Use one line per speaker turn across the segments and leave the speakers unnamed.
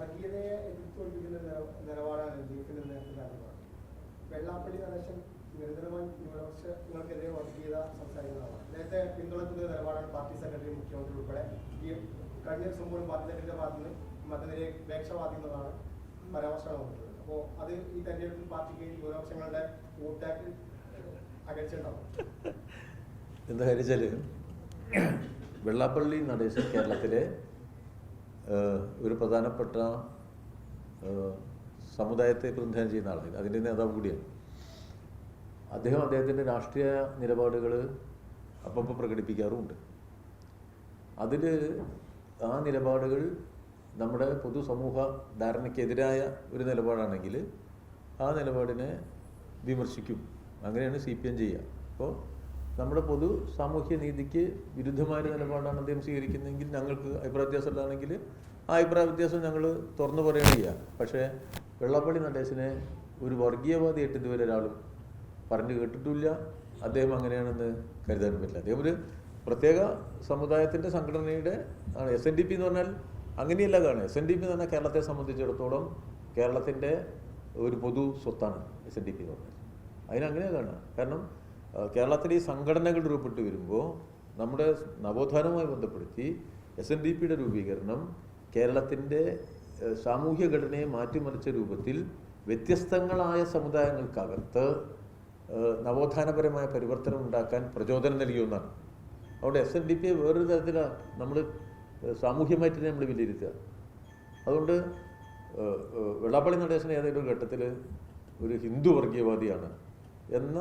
വർഗീയതയെ എതിർത്തുകൊണ്ടിരിക്കുന്ന നില- നിലപാടാണ് L D എഫിന് നേരത്തെ വെള്ളാപ്പള്ളി നടേശൻ നിരന്തരമായി ന്യൂനപക്ഷങ്ങൾക്കെതിരെ വർഗീയത സംസാരിക്കുന്നതാണ്. നേരത്തെ പിന്തുണക്കുന്ന നിലപാടാണ് പാർട്ടി സെക്രട്ടറി മുഖ്യമന്ത്രി ഉൾപ്പെടെ. ഈ കഴിഞ്ഞ ദിവസം പോലും പാർട്ടി സെക്രട്ടറിയുടെ ഭാഗത്ത് നിന്ന് മതനിരപേക്ഷ വാദിക്കുന്നതാണ് അപ്പോൾ അത് ഈ തെരഞ്ഞെടുപ്പിൽ പാർട്ടിക്ക് ന്യൂനപക്ഷങ്ങളുടെ വോട്ടാക്കി അകൽച്ചുണ്ടാവും
എന്താ വെള്ളാപ്പള്ളി നടേശൻ കേരളത്തിലെ ഒരു പ്രധാനപ്പെട്ട സമുദായത്തെ പ്രതിനിധാനം ചെയ്യുന്ന ആളാണ്. അതിന്റെ നേതാവ് കൂടിയാണ്. അദ്ദേഹം അദ്ദേഹത്തിന്റെ രാഷ്ട്രീയ നിലപാടുകൾ അപ്പപ്പോൾ പ്രകടിപ്പിക്കാറുമുണ്ട്. അതിൽ ആ നിലപാടുകൾ നമ്മുടെ പൊതുസമൂഹ ധാരണയ്ക്കെതിരായ ഒരു നിലപാടാണെങ്കിൽ ആ നിലപാടിനെ വിമർശിക്കും. അങ്ങനെയാണ് സി പി എം ചെയ്യുക. അപ്പോൾ നമ്മുടെ പൊതു സാമൂഹ്യ നീതിക്ക് വിരുദ്ധമായ നിലപാടാണ് അദ്ദേഹം സ്വീകരിക്കുന്നതെങ്കിൽ ഞങ്ങൾക്ക് അഭിപ്രായ വ്യത്യാസം ഉള്ളതാണെങ്കിൽ ആ അഭിപ്രായ വ്യത്യാസം ഞങ്ങൾ തുറന്നു പറയുകയാണ് ചെയ്യുക പക്ഷേ വെള്ളപ്പള്ളി നടേശനെ ഒരു വർഗീയവാദിയായിട്ട് ഇതുവരെ ഒരാളും പറഞ്ഞു കേട്ടിട്ടില്ല. അദ്ദേഹം അങ്ങനെയാണെന്ന് കരുതാൻ പറ്റില്ല. അദ്ദേഹം ഒരു പ്രത്യേക സമുദായത്തിന്റെ സംഘടനയുടെ ആണ്. എസ് എൻ ഡി പി എന്ന് പറഞ്ഞാൽ അങ്ങനെയല്ല കാണുക. എസ് എൻ ഡി പി എന്ന് പറഞ്ഞാൽ കേരളത്തെ സംബന്ധിച്ചിടത്തോളം കേരളത്തിന്റെ ഒരു പൊതു സ്വത്താണ് എസ് എൻ ഡി പി എന്ന് പറഞ്ഞാൽ. അതിനങ്ങനെയാണ് കാണുക. കാരണം ആ, കേരളത്തിലെ ഈ സംഘടനകൾ രൂപപ്പെട്ട് വരുമ്പോൾ നമ്മുടെ നവോത്ഥാനവുമായി ബന്ധപ്പെടുത്തി എസ് എൻ ഡി പിയുടെ രൂപീകരണം കേരളത്തിന്റെ സാമൂഹ്യ ഘടനയെ മാറ്റിമറിച്ച രൂപത്തിൽ വ്യത്യസ്തങ്ങളായ സമുദായങ്ങൾക്കകത്ത് നവോത്ഥാനപരമായ പരിവർത്തനം ഉണ്ടാക്കാൻ പ്രചോദനം നൽകിയൊന്നാണ്. അതുകൊണ്ട് എസ് എൻ ഡി പിയെ വേറൊരു തരത്തിലാണ് നമ്മൾ സാമൂഹ്യമായിട്ട് നമ്മൾ വിലയിരുത്തുക. അതുകൊണ്ട് വെള്ളാപ്പള്ളി നടേശൻ ഏതെങ്കിലും ഘട്ടത്തിൽ ഒരു ഹിന്ദു വർഗീയവാദിയാണ് എന്ന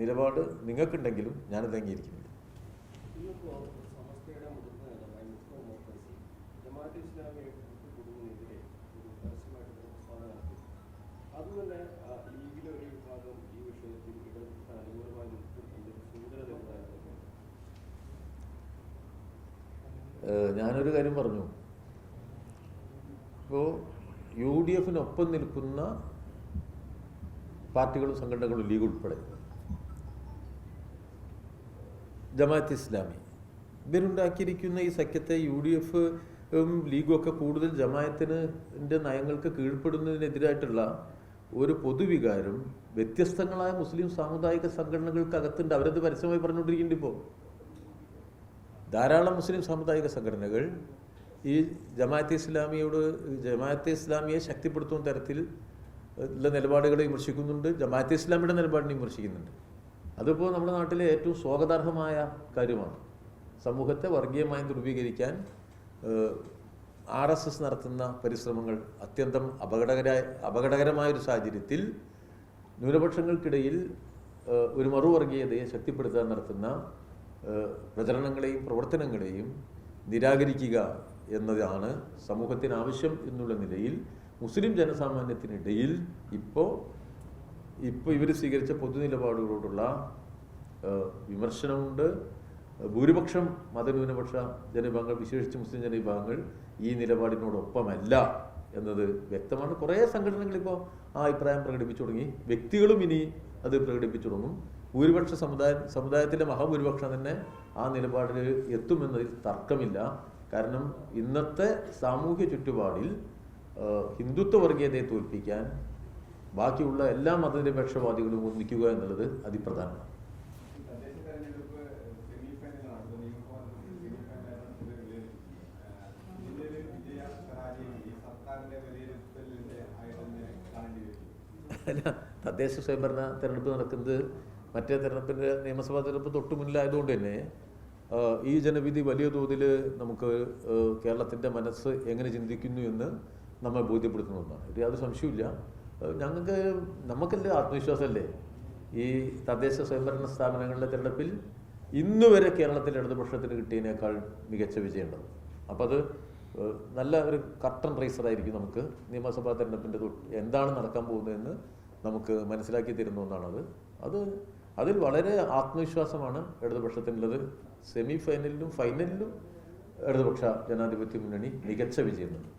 നിലപാട് നിങ്ങൾക്കുണ്ടെങ്കിലും ഞാനത് അംഗീകരിക്കുന്നില്ല. ഞാനൊരു കാര്യം പറഞ്ഞു. ഇപ്പോൾ യു ഡി എഫിനൊപ്പം നിൽക്കുന്ന പാർട്ടികളും സംഘടനകളും ലീഗ് ഉൾപ്പെടെ ജമാഅത്ത് ഇസ്ലാമി. ഇവരുണ്ടാക്കിയിരിക്കുന്ന ഈ സഖ്യത്തെ യു ഡി എഫ് ലീഗും ഒക്കെ കൂടുതൽ ജമായത്തിന് നയങ്ങൾക്ക് കീഴ്പ്പെടുന്നതിനെതിരായിട്ടുള്ള ഒരു പൊതുവികാരം വ്യത്യസ്തങ്ങളായ മുസ്ലിം സാമുദായിക സംഘടനകൾക്ക് അകത്തുണ്ട് അവരത് പരസ്യമായി പറഞ്ഞുകൊണ്ടിരിക്കുന്നുണ്ട് ഇപ്പോൾ. ധാരാളം മുസ്ലിം സാമുദായിക സംഘടനകൾ ഈ ജമാഅത്തെ ഇസ്ലാമിയോട് ജമാഅത്തെ ഇസ്ലാമിയെ ശക്തിപ്പെടുത്തുന്ന തരത്തിൽ ഉള്ള നിലപാടുകളെ വിമർശിക്കുന്നുണ്ട്. ജമാഅത്തെ ഇസ്ലാമിയുടെ നിലപാടിനെ വിമർശിക്കുന്നുണ്ട്. അതിപ്പോൾ നമ്മുടെ നാട്ടിലെ ഏറ്റവും സ്വാഗതാർഹമായ കാര്യമാണ്. സമൂഹത്തെ വർഗീയമായി ധ്രുവീകരിക്കാൻ ആർ എസ് എസ് നടത്തുന്ന പരിശ്രമങ്ങൾ അത്യന്തം അപകടകരായ അപകടകരമായ ഒരു സാഹചര്യത്തിൽ ന്യൂനപക്ഷങ്ങൾക്കിടയിൽ ഒരു മറുവർഗീയതയെ ശക്തിപ്പെടുത്താൻ നടത്തുന്ന പ്രചരണങ്ങളെയും പ്രവർത്തനങ്ങളെയും നിരാകരിക്കുക എന്നതാണ് സമൂഹത്തിന് ആവശ്യം എന്നുള്ള നിലയിൽ മുസ്ലിം ജനസാമാന്യത്തിനിടയിൽ ഇപ്പോൾ ഇപ്പോൾ ഇവർ സ്വീകരിച്ച പൊതുനിലപാടുകളോടുള്ള വിമർശനമുണ്ട്. ഭൂരിപക്ഷം മതന്യൂനപക്ഷ ജനവിഭാഗങ്ങൾ വിശേഷിച്ച് മുസ്ലിം ജനവിഭാഗങ്ങൾ ഈ നിലപാടിനോടൊപ്പമല്ല എന്നത് വ്യക്തമാണ്. കുറേ സംഘടനകൾ ഇപ്പോൾ ആ അഭിപ്രായം പ്രകടിപ്പിച്ചു തുടങ്ങി. വ്യക്തികളും ഇനി അത് പ്രകടിപ്പിച്ചു തുടങ്ങും. ഭൂരിപക്ഷ സമുദായ സമുദായത്തിലെ മഹാഭൂരിപക്ഷം തന്നെ ആ നിലപാടിൽ എത്തുമെന്നതിൽ തർക്കമില്ല. കാരണം ഇന്നത്തെ സാമൂഹ്യ ചുറ്റുപാടിൽ ഹിന്ദുത്വ വർഗീയതയെ തോൽപ്പിക്കാൻ ബാക്കിയുള്ള എല്ലാ മതനിരപേക്ഷവാദികളും ഒന്നിക്കുക എന്നുള്ളത് അതിപ്രധാനമാണ്. അല്ല തദ്ദേശ സ്വയംഭരണ തെരഞ്ഞെടുപ്പ് നടക്കുന്നത് മറ്റേ തെരഞ്ഞെടുപ്പിന്റെ നിയമസഭാ തെരഞ്ഞെടുപ്പ് തൊട്ട് മുന്നിലായതുകൊണ്ട് തന്നെ ഈ ജനവിധി വലിയ തോതിൽ നമുക്ക് കേരളത്തിന്റെ മനസ്സ് എങ്ങനെ ചിന്തിക്കുന്നു എന്ന് നമ്മെ ബോധ്യപ്പെടുത്തുന്ന ഒന്നാണ്. ഇത് യാതൊരു സംശയമില്ല ഞങ്ങൾക്ക് നമുക്കല്ലേ ആത്മവിശ്വാസമല്ലേ? ഈ തദ്ദേശ സ്വയംഭരണ സ്ഥാപനങ്ങളുടെ തിരഞ്ഞെടുപ്പിൽ ഇന്ന് വരെ കേരളത്തിൽ ഇടതുപക്ഷത്തിന് കിട്ടിയതിനേക്കാൾ മികച്ച വിജയമുണ്ടത് അപ്പോൾ അത് നല്ല ഒരു കർട്ടൺ റൈസറായിരിക്കും നമുക്ക് നിയമസഭാ തെരഞ്ഞെടുപ്പിന്റെ എന്താണ് നടക്കാൻ പോകുന്നതെന്ന് നമുക്ക് മനസ്സിലാക്കി തരുന്ന ഒന്നാണത്. അത് അതിൽ വളരെ ആത്മവിശ്വാസമാണ് ഇടതുപക്ഷത്തിനുള്ളത്. സെമി ഫൈനലിലും ഫൈനലിലും ഇടതുപക്ഷ ജനാധിപത്യ മുന്നണി മികച്ച വിജയം നേടും